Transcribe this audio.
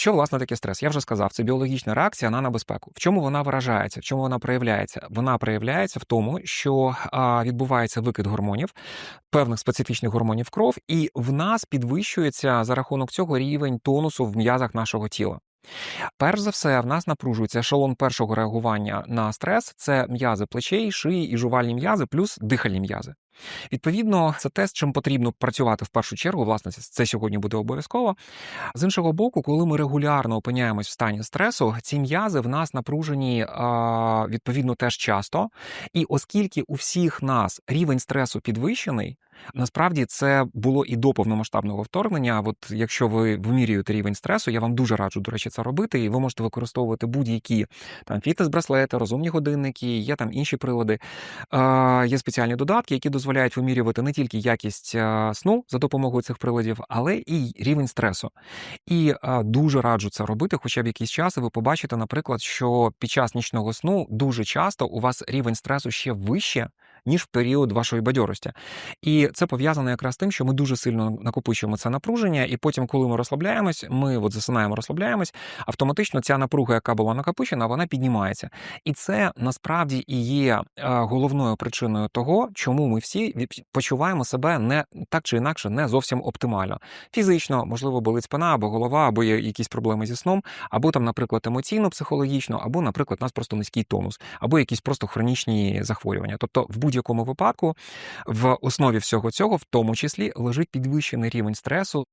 Що власне таке стрес? Я вже сказав, це біологічна реакція на небезпеку. В чому вона виражається? В чому вона проявляється? Вона проявляється в тому, що відбувається викид гормонів, певних специфічних гормонів кров, і в нас підвищується за рахунок цього рівень тонусу в м'язах нашого тіла. Перш за все, в нас напружується ешелон першого реагування на стрес це м'язи плечей, шиї і жувальні м'язи, плюс дихальні м'язи. Відповідно, це те, з чим потрібно працювати в першу чергу. Власне, це сьогодні буде обов'язково. З іншого боку, коли ми регулярно опиняємось в стані стресу, ці м'язи в нас напружені відповідно теж часто. І оскільки у всіх нас рівень стресу підвищений. Насправді це було і до повномасштабного вторгнення. От якщо ви вимірюєте рівень стресу, я вам дуже раджу, до речі, це робити, і ви можете використовувати будь-які там фітнес-браслети, розумні годинники, є там інші прилади. Е, Є спеціальні додатки, які дозволяють вимірювати не тільки якість сну за допомогою цих приладів, але і рівень стресу. І дуже раджу це робити, хоча б якийсь час, і ви побачите, наприклад, що під час нічного сну дуже часто у вас рівень стресу ще вище ніж в період вашої бадьорості. І це пов'язано якраз з тим, що ми дуже сильно накопичуємо це напруження, і потім, коли ми розслабляємось, ми от засинаємо, розслабляємось, автоматично ця напруга, яка була накопичена, вона піднімається. І це насправді і є е, головною причиною того, чому ми всі почуваємо себе не так чи інакше не зовсім оптимально. Фізично, можливо, болить спина або голова, або є якісь проблеми зі сном, або там, наприклад, емоційно, психологічно, або, наприклад, у нас просто низький тонус, або якісь просто хронічні захворювання. Тобто, в будь-якому випадку в основі всього цього, в тому числі, лежить підвищений рівень стресу.